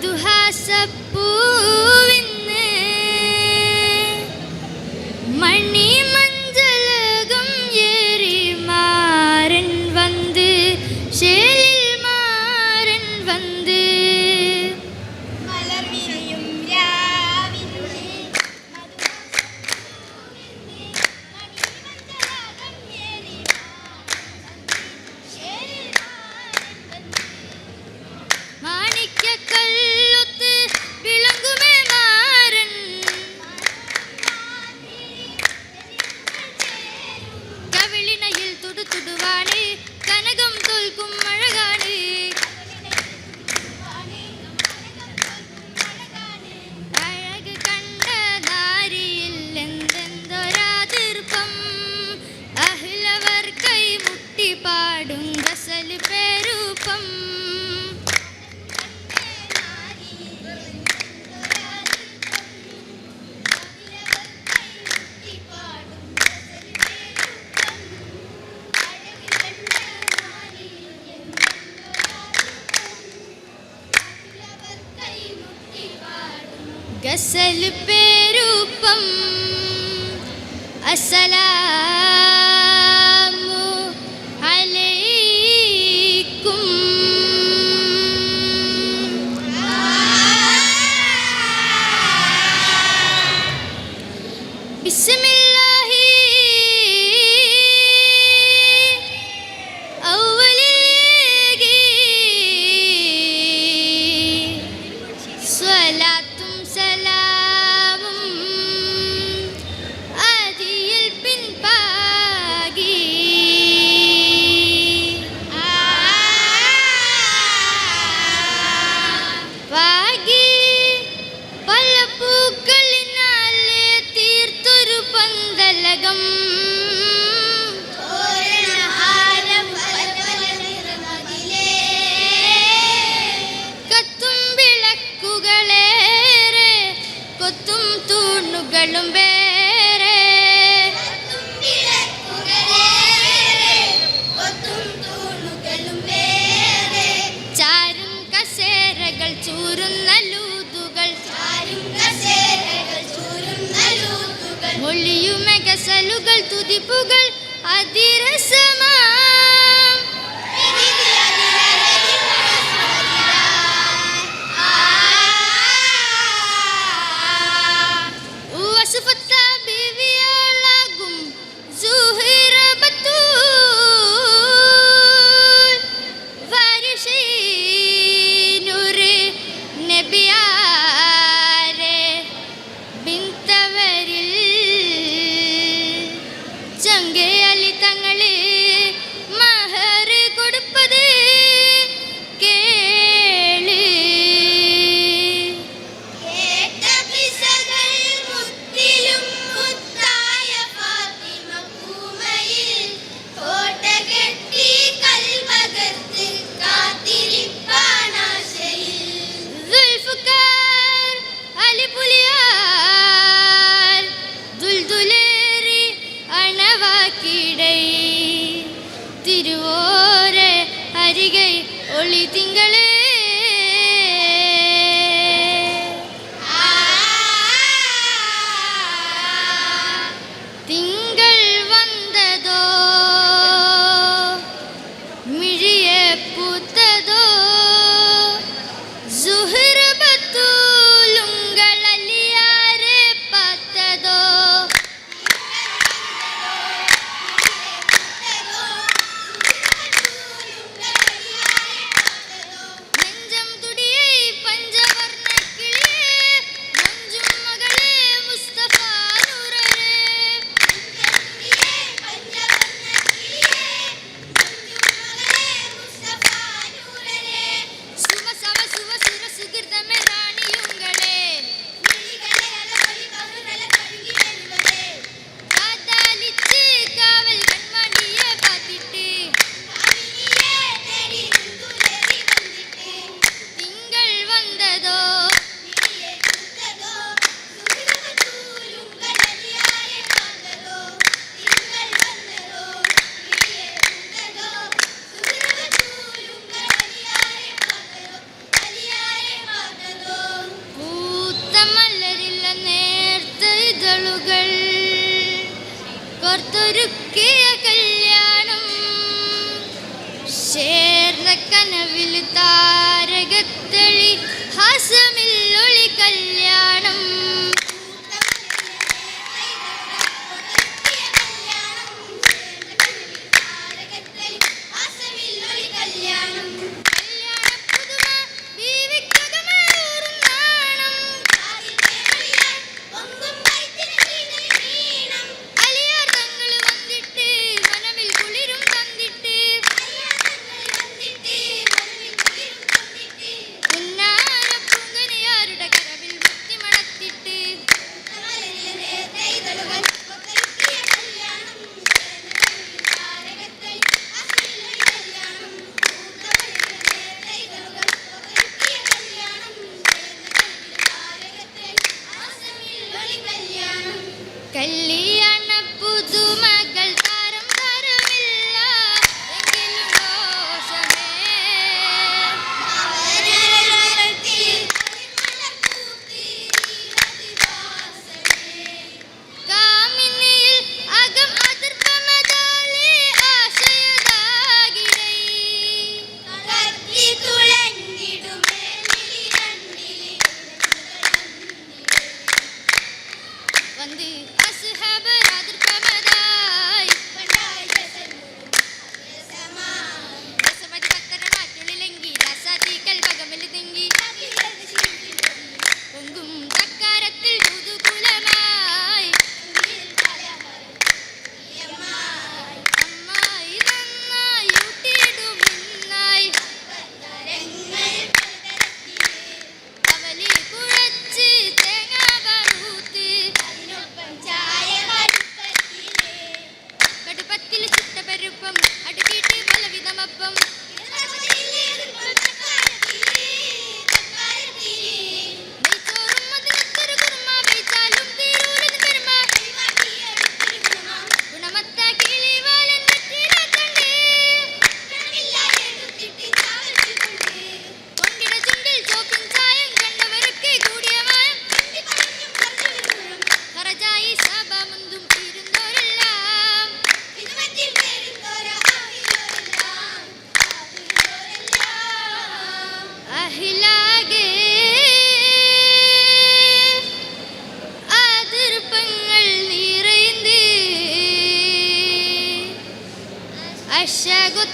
do raça pura. ഗസൽ പേരൂപ്പം അസലാമു മൊഴിയുമെകസലുകൾ തുതിപ്പുകൾ അതിരസമാം കനവിൽ താരകത്തളി and the I have a الشاقط